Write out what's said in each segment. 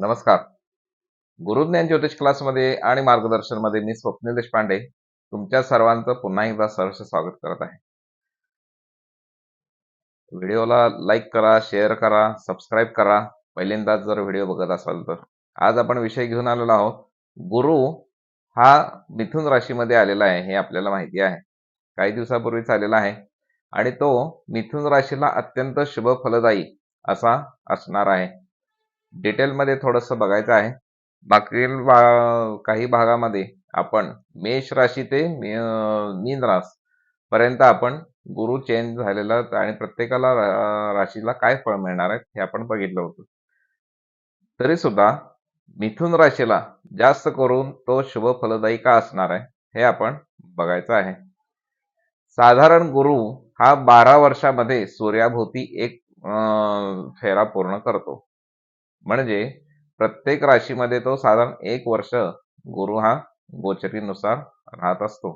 नमस्कार. गुरुज्ञान ज्योतिष क्लासमध्ये आणि मार्गदर्शनमध्ये मी स्वप्नील देशपांडे तुमच्या सर्वांचं पुन्हा एकदा सहर्ष स्वागत करत आहे. व्हिडिओला लाईक करा शेअर करा सबस्क्राईब करा. पहिल्यांदाच जर व्हिडिओ बघत असाल तर. आज आपण विषय घेऊन आलेलो आहोत. गुरु हा मिथुन राशीमध्ये आलेला आहे हे आपल्याला माहिती आहे. काही दिवसापूर्वीच आलेला आहे आणि तो मिथुन राशीला अत्यंत शुभ फलदायी असा असणार आहे. डिटेलमध्ये थोडंसं बघायचं आहे. मागील काही भागामध्ये आपण मेष राशी ते मीन रास पर्यंत आपण गुरु चेंज झालेला आणि प्रत्येकाला राशीला काय फळ मिळणार आहे हे आपण बघितलं होतं. तरी सुद्धा मिथुन राशीला जास्त करून तो शुभ फलदायी का असणार आहे हे आपण बघायचं आहे. साधारण गुरु हा बारा वर्षामध्ये सूर्याभोवती एक अं, फेरा पूर्ण करतो. म्हणजे प्रत्येक राशीमध्ये तो साधारण एक वर्ष गुरु हा गोचरीनुसार राहत असतो.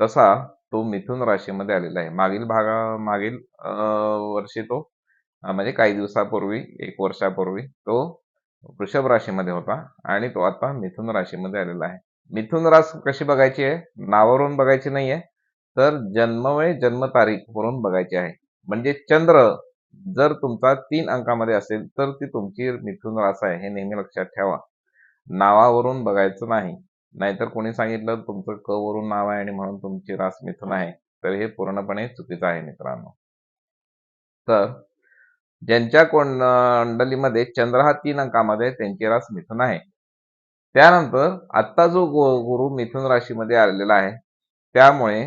तसा तो मिथुन राशीमध्ये आलेला आहे. मागील भागा मागील वर्षी तो म्हणजे काही दिवसापूर्वी एक वर्षापूर्वी तो वृषभ राशीमध्ये होता आणि तो आता मिथुन राशीमध्ये आलेला आहे. मिथुन रास कशी बघायची आहे? नावावरून बघायची नाहीये तर जन्मवेळ जन्मतारीख वरून बघायची आहे. म्हणजे चंद्र जर तुमचा तीन अंकामध्ये असेल तर ती तुमची मिथुन रास आहे हे नेहमी लक्षात ठेवा. नावावरून बघायचं नाही नाहीतर कोणी सांगितलं तुमचं क वरून नाव आहे आणि म्हणून तुमची रास मिथुन आहे तर हे पूर्णपणे चुकीचं आहे मित्रांनो. तर ज्यांच्या कुंडलीमध्ये चंद्र हा तीन अंकामध्ये त्यांची रास मिथुन आहे. त्यानंतर आत्ता जो गुरु मिथुन राशीमध्ये आलेला आहे त्यामुळे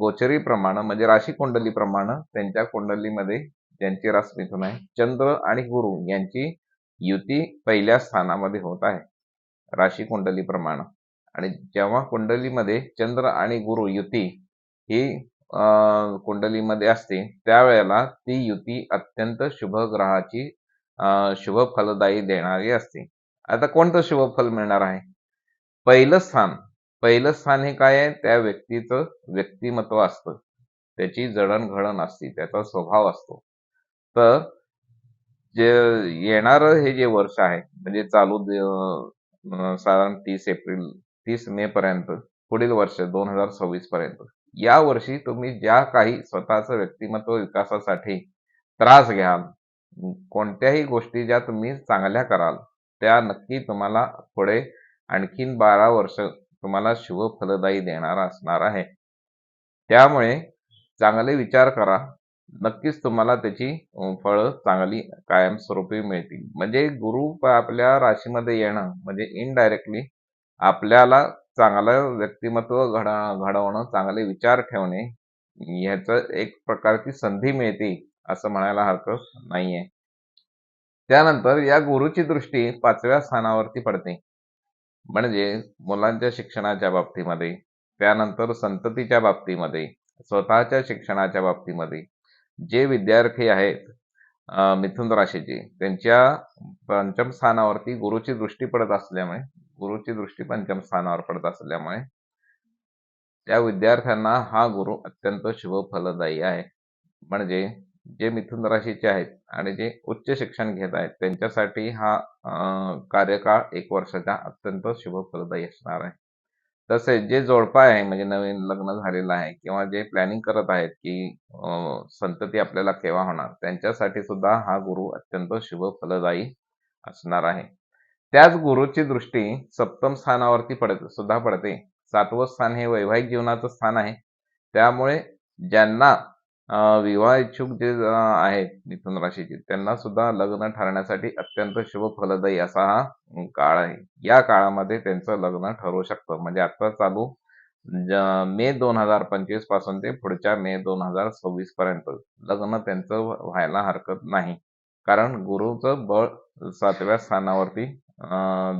गोचरी प्रमाण म्हणजे राशी कुंडली प्रमाण त्यांच्या कुंडलीमध्ये त्यांची रास आहे. चंद्र आणि गुरु यांची युती पहिल्या स्थानामध्ये होत आहे. राशी कुंडली प्रमाण आणि जेव्हा कुंडलीमध्ये चंद्र आणि गुरु युती ही अं, कुंडलीमध्ये असते त्यावेळेला ती युती अत्यंत शुभ ग्रहाची अं, शुभ फलदायी देणारी असते. आता कोणतं शुभ फल मिळणार आहे? पहिलं स्थान. पहिलं स्थान हे काय आहे? त्या व्यक्तीचं व्यक्तिमत्व असतं. त्याची जडणघडण असते. त्याचा स्वभाव असतो. तर जे येणारं हे जे वर्ष आहे म्हणजे चालू दे- अं, साधारण तीस एप्रिल तीस मे पर्यंत पुढील वर्ष दोन हजार सव्वीस पर्यंत या वर्षी तुम्ही ज्या काही स्वतःचं व्यक्तिमत्व विकासासाठी त्रास घ्याल कोणत्याही गोष्टी ज्या तुम्ही चांगल्या कराल त्या नक्की तुम्हाला पुढे आणखीन बारा वर्ष तुम्हाला शुभ फलदायी देणारा असणार आहे. त्यामुळे चांगले विचार करा नक्कीच तुम्हाला त्याची फळं चांगली कायमस्वरूपी मिळतील. म्हणजे गुरु आपल्या राशीमध्ये येणं म्हणजे इनडायरेक्टली आपल्याला चांगलं व्यक्तिमत्व घडा घडवणं चांगले विचार ठेवणे ह्याचं एक प्रकारची संधी मिळते असं म्हणायला हरकत नाहीये. त्यानंतर या गुरुची दृष्टी पाचव्या स्थानावरती पडते. म्हणजे मुलांच्या शिक्षणाच्या बाबतीमध्ये त्यानंतर संततीच्या बाबतीमध्ये स्वतःच्या शिक्षणाच्या बाबतीमध्ये जे विद्यार्थी आहेत मिथुन राशीचे त्यांच्या पंचम स्थानावरती गुरुची दृष्टी पडत असल्यामुळे गुरुची दृष्टी पंचम स्थानावर पडत असल्यामुळे त्या विद्यार्थ्यांना हा गुरु अत्यंत शुभ फलदायी आहे. म्हणजे जे मिथुन राशीचे आहेत आणि जे उच्च शिक्षण घेत आहेत त्यांच्यासाठी हा कार्यकाळ एक वर्षाचा अत्यंत शुभ फलदायी असणार आहे. तसेच जे जोडपा आहे म्हणजे नवीन लग्न झालेलं आहे किंवा जे प्लॅनिंग करत आहेत की अं, संतती आपल्याला केव्हा होणार? त्यांच्यासाठी सुद्धा हा गुरु अत्यंत शुभ फलदायी असणार आहे. त्याच गुरुची दृष्टी सप्तम स्थानावरती पडत सुद्धा पडते. सातवं स्थान हे वैवाहिक जीवनाचं स्थान आहे. त्यामुळे ज्यांना विवाह इच्छुक जे आहेत मिथुन राशीचे त्यांना सुद्धा लग्न ठरण्यासाठी अत्यंत शुभ फलदायी असा हा काळ आहे. या काळामध्ये त्यांचं लग्न ठरवू शकतं. म्हणजे आता चालू ज- मे दोन हजार पंचवीसपासून ते पुढच्या मे दोन हजार सव्वीस पर्यंत लग्न त्यांचं व्हायला हरकत नाही. कारण गुरुचं बळ सातव्या स्थानावरती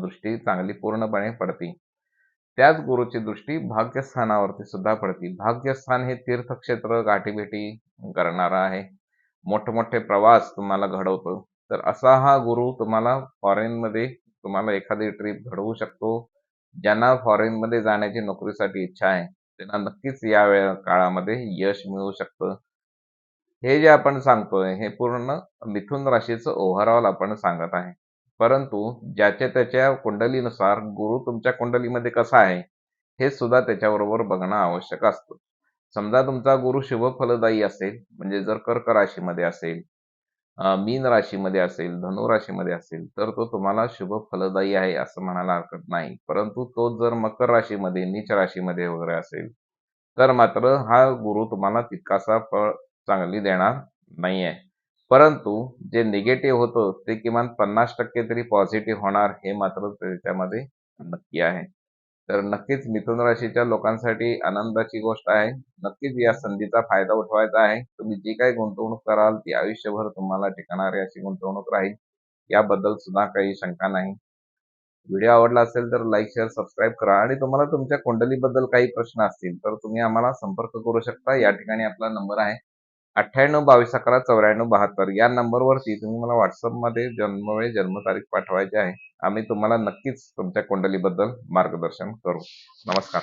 दृष्टी चांगली पूर्णपणे पडते. त्याच गुरुची दृष्टी भाग्यस्थानावरती सुद्धा पडते. भाग्यस्थान हे तीर्थक्षेत्र गाठीभेटी करणारा आहे. मोठमोठे प्रवास तुम्हाला घडवतो. तर असा हा गुरु तुम्हाला फॉरेन मध्ये तुम्हाला एखादी ट्रिप घडवू शकतो ज्यांना फॉरेन मध्ये जाण्याची नोकरीसाठी इच्छा आहे. त्यांना नक्कीच या वेळ काळामध्ये यश मिळू शकतं. हे जे आपण सांगतोय हे पूर्ण मिथुन राशीचं ओव्हरऑल आपण सांगत आहे. परंतु ज्याच्या त्याच्या कुंडलीनुसार गुरु तुमच्या कुंडलीमध्ये कसा आहे हे सुद्धा त्याच्याबरोबर बघणं आवश्यक असतं. समजा तुमचा गुरु शुभ फलदायी असेल म्हणजे जर कर्क राशीमध्ये असेल मीन राशीमध्ये असेल धनु राशीमध्ये असेल तर तो तुम्हाला शुभ फलदायी आहे असं म्हणायला हरकत नाही. परंतु तो जर मकर राशीमध्ये नीच राशीमध्ये वगैरे असेल तर मात्र हा गुरु तुम्हाला तितकासा फळ चांगली देणार नाही आहे परंतु जे निगेटिव्ह होतं ते किमान पन्नास टक्के तरी पॉझिटिव्ह होणार हे मात्र त्याच्यामध्ये नक्की आहे. तर नक्कीच मिथुन राशीच्या लोकांसाठी आनंदाची गोष्ट आहे. नक्कीच या संधीचा फायदा उठवायचा आहे. तुम्ही जी काही गुंतवणूक कराल ती आयुष्यभर तुम्हाला टिकणारी अशी गुंतवणूक राहील. याबद्दल सुद्धा काही शंका नाही. व्हिडिओ आवडला असेल तर लाईक शेअर सबस्क्राईब करा. आणि तुम्हाला तुमच्या कुंडलीबद्दल काही प्रश्न असतील तर तुम्ही आम्हाला संपर्क करू शकता. या ठिकाणी आपला नंबर आहे. अठ्ठ्याण्णव बावीस अकरा चौऱ्याण्णव बहात्तर या नंबरवरती तुम्ही मला व्हॉट्सअपमध्ये जन्मवेळ जन्मतारीख पाठवायची आहे. आम्ही तुम्हाला नक्कीच तुमच्या कुंडलीबद्दल मार्गदर्शन करू. नमस्कार.